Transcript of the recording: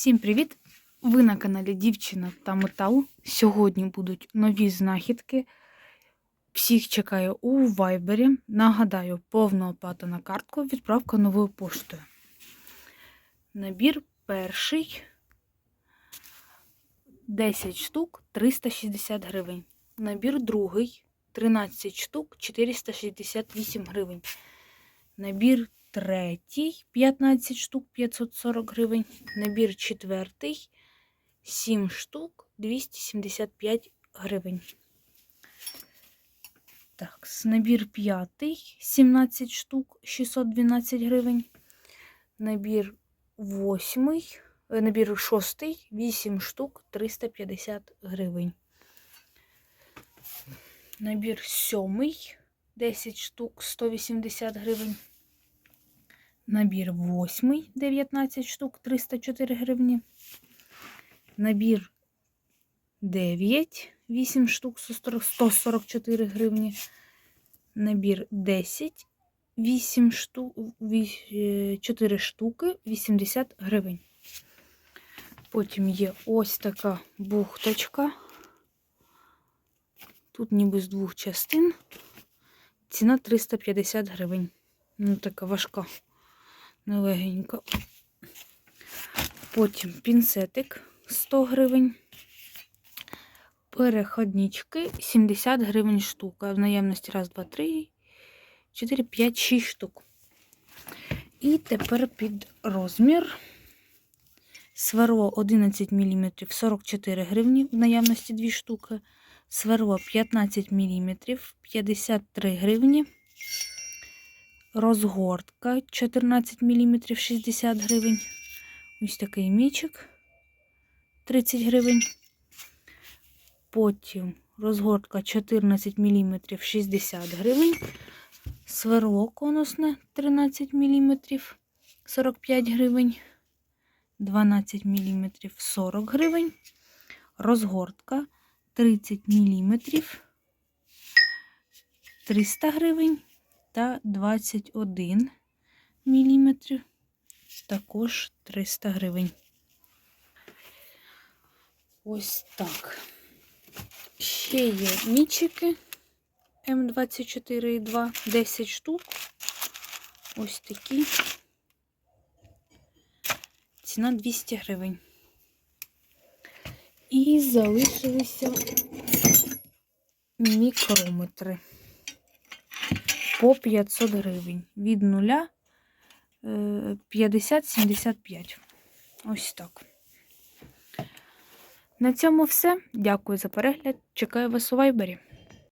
Всім привіт! Ви на каналі Дівчина та Метал. Сьогодні будуть нові знахідки. Всіх чекаю у Вайбері. Нагадаю, повна оплата на картку, відправка новою поштою. Набір перший 10 штук 360 гривень. Набір другий 13 штук 468 гривень. Набір третій 15 штук 540 гривень. Набір четвертий 7 штук 275 гривень. Так, набір п'ятий 17 штук 612 гривень. Набір восьмий, е, набір шостий 8 штук 350 гривень. Набір сьомий 10 штук 180 гривень. Набір восьмий 19 штук 304 гривні. Набір 9 8 штук 144 гривні. Набір 10 8 штук 4 штуки 80 гривень. Потім є ось така бухточка. Тут ніби з двох частин. Ціна 350 гривень. Ну, така важка, нелегенька. Потім пінцетик 100 гривень. Переходнички 70 гривень штука. В наявності раз, два, три, 4, 5, 6 штук. І тепер під розмір. Сверло 11 мм 44 гривні, в наявності 2 штуки. Сверло 15 мм 53 гривні. Розгортка 14 мм 60 гривень. Ось такий мічик 30 гривень. Потім розгортка 14 мм 60 гривень. Сверло конусне 13 мм 45 гривень. 12 мм 40 гривень. Розгортка 30 мм 300 гривень та 21 мм також 300 гривень. Ось так. Ще є мічики М24,2, 10 штук. Ось такі. Ціна 200 гривень. І залишилися мікрометри по 500 гривень. Від 0 50-75. Ось так. На цьому все. Дякую за перегляд. Чекаю вас у вайбері.